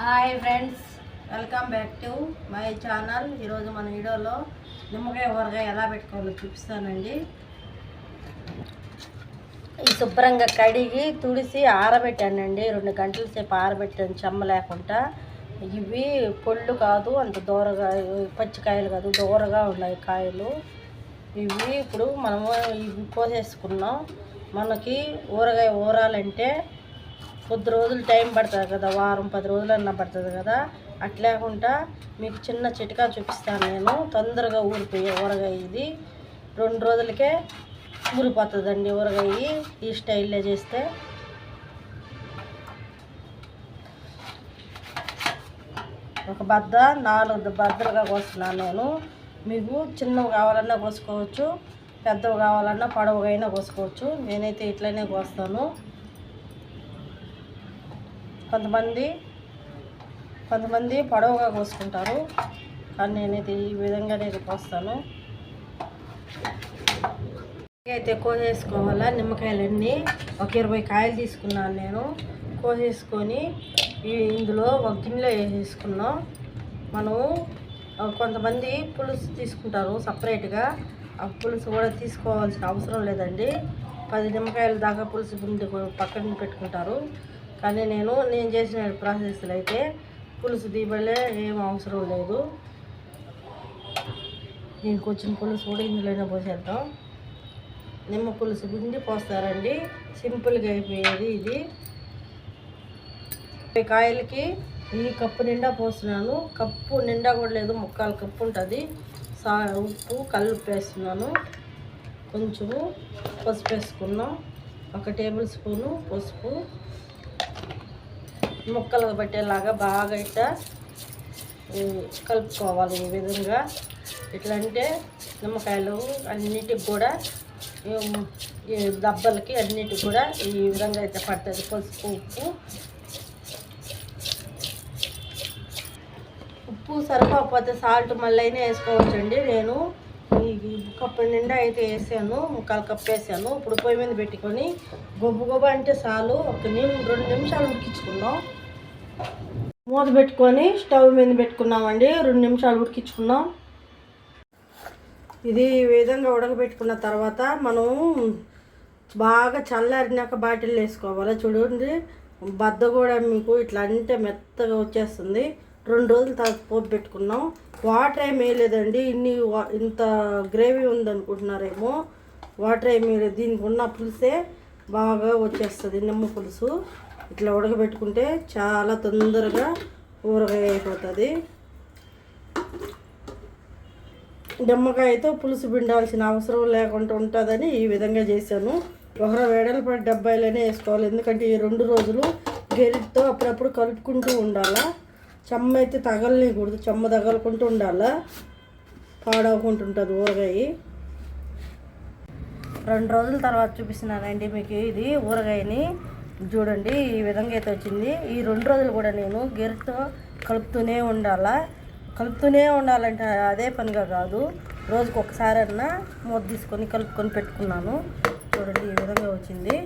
Hi friends welcome back to my channel ఈరోజు మన వీడియోలో నిమ్మకాయ ఊరగాయ ఎలా పెట్టుకోవాలో చూపిస్తానండి. ఈ శుభ్రంగా కడిగి తుడిసి ఆరబెట్టానండి. రెండు గంటల సేపు ఆరబెట్టాను చెమ్మ లేకుండా. ఇవి పొళ్ళు కాదు అంత దూరగా పచ్చికాయలు కాదు దూరగా ఉన్నాయి కాయలు. ఇవి ఇప్పుడు మనము ఇవి కోసేసుకున్నాం మనకి ఊరగాయ ఊరాలంటే కొద్ది రోజులు టైం పడుతుంది కదా వారం పది రోజులన్నా పడుతుంది కదా. అట్లేకుండా మీకు చిన్న చిటికా చూపిస్తాను నేను. తొందరగా ఊరిపోయే ఊరగాయ ఇది రెండు రోజులకే ఊరిపోతుందండి ఊరగాయ ఈ స్టైల్లో చేస్తే. ఒక బద్ద నాలుగు బద్దలుగా కోస్తున్నాను నేను. మీకు చిన్నవి కావాలన్నా కోసుకోవచ్చు పెద్దవి కావాలన్నా పొడవుగా అయినా కోసుకోవచ్చు. నేనైతే ఇట్లనే కోస్తాను. కొంతమంది కొంతమంది పొడవుగా కోసుకుంటారు. కానీ నేనైతే ఈ విధంగా నేను కోస్తాను. అయితే కోసేసుకోవాలా నిమ్మకాయలన్నీ. ఒక ఇరవై కాయలు తీసుకున్నాను నేను. కోసేసుకొని ఇందులో ఒక గిన్నెలో వేసేసుకున్నాం. మనము కొంతమంది పులుసు తీసుకుంటారు సపరేట్గా. ఆ పులుసు కూడా తీసుకోవాల్సిన అవసరం లేదండి. పది నిమ్మకాయల దాకా పులుసు గుండె పక్కన పెట్టుకుంటారు. కానీ నేను నేను చేసిన ప్రాసెస్లో అయితే పులుసు దీపలే ఏం అవసరం లేదు. దీనికి వచ్చిన పులుసు కూడా ఇందులోనే పోసేద్దాం. నిమ్మ పులుసు పిండి పోస్తారండి. సింపుల్గా అయిపోయేది ఇది. కాయలకి ఈ కప్పు నిండా పోస్తున్నాను. కప్పు నిండా కూడా లేదు ముక్కాలు కప్పు ఉంటుంది. సా ఉప్పు కళ్ళు వేస్తున్నాను. కొంచెము పసుపు వేసుకున్నాం ఒక టేబుల్ స్పూను పసుపు. ముక్కలు పట్టేలాగా బాగా ఇట్లా కలుపుకోవాలి ఈ విధంగా. ఇట్లా అంటే నిమ్మకాయలు అన్నిటికి కూడా ఈ, దెబ్బలకి అన్నిటికి కూడా ఈ విధంగా అయితే పడుతుంది. పసుపు ఉప్పు. ఉప్పు సరిపోకపోతే సాల్ట్ మళ్ళీ అయినా వేసుకోవచ్చండి. నేను ఈ కప్పు నిండా అయితే వేసాను ముక్కలు కప్పు వేసాను ఇప్పుడు పొయ్యి మీద పెట్టుకొని గొబ్బు గొబ్బ అంటే చాలు. ఒక నిమి రెండు నిమిషాలు ఉడికించుకున్నాం మూత పెట్టుకొని స్టవ్ మీద పెట్టుకున్నామండి. రెండు నిమిషాలు ఉడికించుకున్నాం ఇది ఈ విధంగా ఉడకబెట్టుకున్న తర్వాత మనం బాగా చల్లారినాక బాటిల్ వేసుకోవాలి చూడండి. బద్ద కూడా మీకు ఇట్లా అంటే మెత్తగా వచ్చేస్తుంది. రెండు రోజుల తర్వాత పోపు పెట్టుకున్నాం. వాటర్ ఏమీ వేయలేదండి. ఇన్ని వా- ఇంత గ్రేవీ ఉందనుకుంటున్నారేమో. వాటర్ ఏమీ లేదు దీనికి ఉన్న పులుసే బాగా వచ్చేస్తుంది. నిమ్మ పులుసు. ఇట్లా ఉడకబెట్టుకుంటే చాలా తొందరగా ఊరగాయ అయిపోతుంది నిమ్మకాయతో పులుసు పిండాల్సిన అవసరం లేకుండా ఉంటుందని ఈ విధంగా చేశాను. ఒకరు వెడల్పడి డబ్బాయిలోనే వేసుకోవాలి. ఎందుకంటే ఈ రెండు రోజులు గెరిటితో అప్పుడప్పుడు కలుపుకుంటూ ఉండాలా. చెమ్మ అయితే తగలనేకూడదు చెమ్మ తగలకుంటూ ఉండాలా. పాడవకుంటుంటుంది ఊరగాయ. రెండు రోజుల తర్వాత చూపిస్తున్నానండి మీకు ఇది ఊరగాయని. చూడండి ఈ విధంగా అయితే వచ్చింది. ఈ రెండు రోజులు కూడా నేను గెరిటితో కలుపుతూనే ఉండాలా? కలుపుతూనే ఉండాలంటే అదే పనిగా కాదు. రోజుకు ఒకసారి అన్నా మూత తీసుకొని కలుపుకొని పెట్టుకున్నాను. చూడండి ఈ విధంగా వచ్చింది.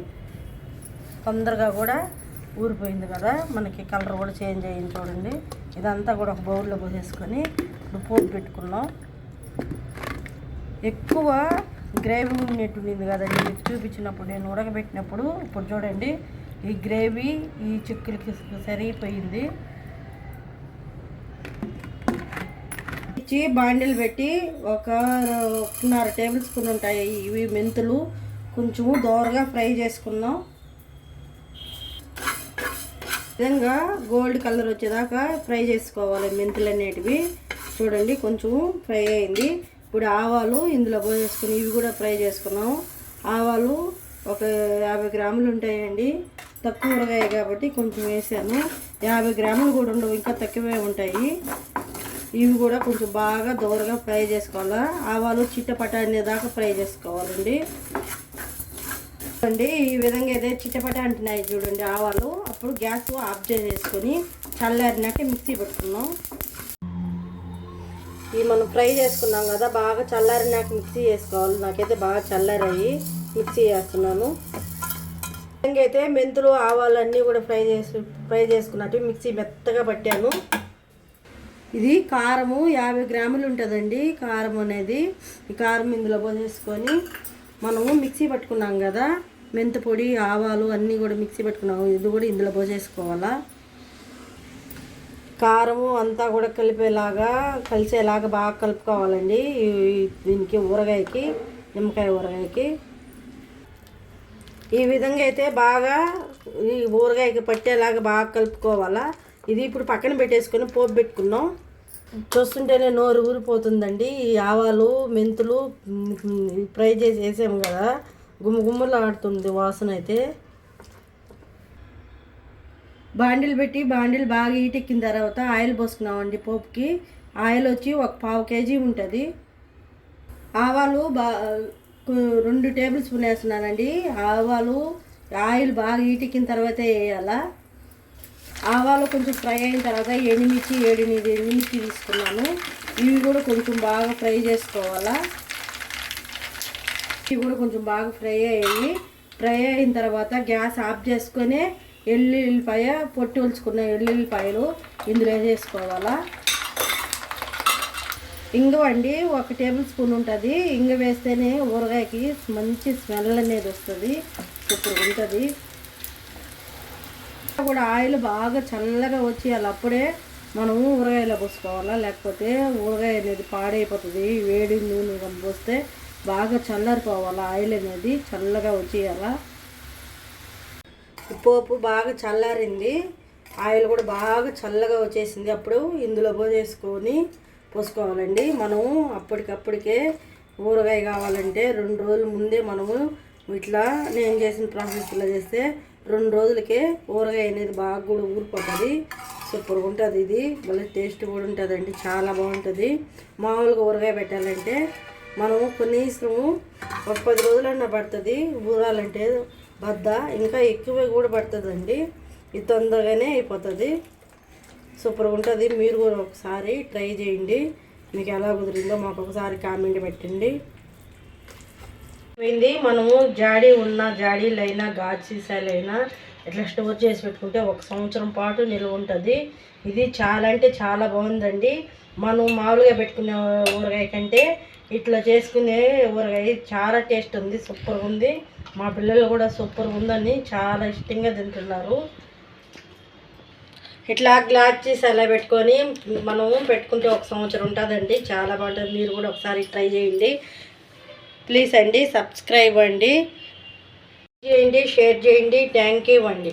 తొందరగా కూడా ఊరిపోయింది కదా. మనకి కలర్ కూడా చేంజ్ అయ్యింది చూడండి. ఇదంతా కూడా ఒక బౌల్లో పోసేసుకొని ఇప్పుడు పోపు పెట్టుకున్నాం. ఎక్కువ గ్రేవీ ఉన్నట్టు ఉంది కదండి. మీకు చూపించినప్పుడు నేను ఉడకబెట్టినప్పుడు ఇప్పుడు చూడండి ఈ గ్రేవీ ఈ చిక్కులకి సరిపోయింది. ఇచ్చి బాండిల్ పెట్టి ఒక ఒకటిన్నర టేబుల్ స్పూన్ ఉంటాయి ఇవి మెంతులు. కొంచెము దోరగా ఫ్రై చేసుకున్నాం విధంగా గోల్డ్ కలర్ వచ్చేదాకా ఫ్రై చేసుకోవాలి మెంతులు అనేటివి చూడండి కొంచెం ఫ్రై అయింది. ఇప్పుడు ఆవాలు ఇందులో పోసేసుకుని ఇవి కూడా ఫ్రై చేసుకున్నాం. ఆవాలు ఒక యాభై గ్రాములు ఉంటాయండి. తక్కువ ఉరగాయ కాబట్టి కొంచెం వేసాను. యాభై గ్రాములు కూడా ఉండవు ఇంకా తక్కువే ఉంటాయి. ఇవి కూడా కొంచెం బాగా దూరగా ఫ్రై చేసుకోవాలా. ఆవాలు చిట్టపట అనేదాకా ఫ్రై చేసుకోవాలండి. చూడండి ఈ విధంగా ఏదో చిట్టపట అంటున్నాయి చూడండి ఆవాలు. అప్పుడు గ్యాస్ ఆఫ్ చేసేసుకొని చల్లారినాక మిక్సీ పెట్టుకున్నాం ఇవి మనం ఫ్రై చేసుకున్నాం కదా బాగా చల్లారినాక మిక్సీ చేసుకోవాలి. నాకైతే బాగా చల్లారాయి. మిక్సీ చేస్తున్నాను అయితే మెంతులు ఆవాలు అన్నీ కూడా ఫ్రై చేసి ఫ్రై చేసుకున్నట్టు మిక్సీ మెత్తగా పట్టాను. ఇది కారము యాభై గ్రాములు ఉంటుందండి. కారం అనేది ఈ కారం ఇందులో పోసేసుకొని మనము మిక్సీ పట్టుకున్నాం కదా. మెంతి పొడి ఆవాలు అన్నీ కూడా మిక్సీ పట్టుకున్నాము. ఇది కూడా ఇందులో పోసేసుకోవాలా. కారము అంతా కూడా కలిపేలాగా కలిసేలాగా బాగా కలుపుకోవాలండి. దీనికి ఊరగాయకి నిమ్మకాయ ఊరగాయకి. ఈ విధంగా అయితే బాగా ఈ ఊరగాయకి పట్టేలాగా బాగా కలుపుకోవాలా. ఇది ఇప్పుడు పక్కన పెట్టేసుకొని పోపు పెట్టుకున్నాం. చూస్తుంటేనే నోరు ఊరిపోతుందండి. ఈ ఆవాలు మెంతులు ఫ్రై చేసి వేసాము కదా. గుమ్మ గుమ్మలు ఆడుతుంది వాసన అయితే. బాండిల్ పెట్టి బాండిల్ బాగా ఈటెక్కిన తర్వాత ఆయిల్ పోసుకున్నామండి పోపుకి. ఆయిల్ వచ్చి ఒక పావు కేజీ ఉంటుంది. ఆవాలు బా రెండు టేబుల్ స్పూన్ వేస్తున్నానండి. ఆవాలు ఆయిల్ బాగా ఈటెక్కిన తర్వాత వేయాలా. ఆవాలు కొంచెం ఫ్రై అయిన తర్వాత ఎనిమిది ఏడెనిమిది ఎనిమిది తీసుకున్నాను. ఇవి కూడా కొంచెం బాగా ఫ్రై చేసుకోవాలా. ఇవి కూడా కొంచెం బాగా ఫ్రై అయ్యాయి. ఫ్రై అయిన తర్వాత గ్యాస్ ఆఫ్ చేసుకొని ఎల్లుల్లిపాయ పొట్టి ఉల్చుకున్న ఎల్లుల్లిపాయలు ఇందులో వేసుకోవాలా. ఇంగు అండి ఒక టేబుల్ స్పూన్ ఉంటుంది. ఇంగ వేస్తేనే ఊరగాయకి మంచి స్మెల్ అనేది వస్తుంది. సూపర్ ఉంటుంది. కూడా ఆయిల్ బాగా చల్లగా వచ్చి అలా అప్పుడే మనం ఊరగాయలో పోసుకోవాలా? లేకపోతే ఊరగాయ అనేది పాడైపోతుంది. వేడి నూనె పోస్తే బాగా చల్లారిపోవాలా? ఆయిల్ అనేది చల్లగా వచ్చేయాలా? పోపు బాగా చల్లారింది. ఆయిల్ కూడా బాగా చల్లగా వచ్చేసింది. అప్పుడు ఇందులో పోసేసుకొని పోసుకోవాలండి. మనము అప్పటికప్పటికే ఊరగాయ కావాలంటే రెండు రోజుల ముందే మనము ఇట్లా నేను చేసిన ప్రాసెస్లో చేస్తే రెండు రోజులకే ఊరగాయ అనేది బాగా కూడా ఊరిపోతుంది. సూపర్గా ఉంటుంది ఇది. మళ్ళీ టేస్ట్ కూడా ఉంటుందండి. చాలా బాగుంటుంది. మామూలుగా ఊరగాయ పెట్టాలంటే మనము కనీసం ఒక పది రోజులన్నా పడుతుంది. ఊరాలంటే బద్ద ఇంకా ఎక్కువ కూడా పడుతుందండి. ఇది తొందరగానే అయిపోతుంది. సూపర్గా ఉంటుంది. మీరు కూడా ఒకసారి ట్రై చేయండి. మీకు ఎలా కుదిరిందో మాకు ఒకసారి కామెంట్ పెట్టండి. పోయింది మనము జాడీ ఉన్న జాడీలైనా గాజు సీసాలైనా ఇట్లా స్టోర్ చేసి పెట్టుకుంటే ఒక సంవత్సరం పాటు నిల్వ ఉంటుంది. ఇది చాలా అంటే చాలా బాగుందండి. మనం మామూలుగా పెట్టుకునే ఊరగాయ కంటే ఇట్లా చేసుకునే ఊరగాయ చాలా టేస్ట్ ఉంది సూపర్గా ఉంది. మా పిల్లలు కూడా సూపర్గా ఉందని చాలా ఇష్టంగా తింటున్నారు. ఇట్లా గ్లాస్ చేసి అలా పెట్టుకొని మనము పెట్టుకుంటే ఒక సంవత్సరం ఉంటుందండి. చాలా బాగుంటుంది. మీరు కూడా ఒకసారి ట్రై చేయండి. ప్లీజ్ అండి సబ్స్క్రైబ్ అండి. చేయండి షేర్ చేయండి. థ్యాంక్ యూ అండి.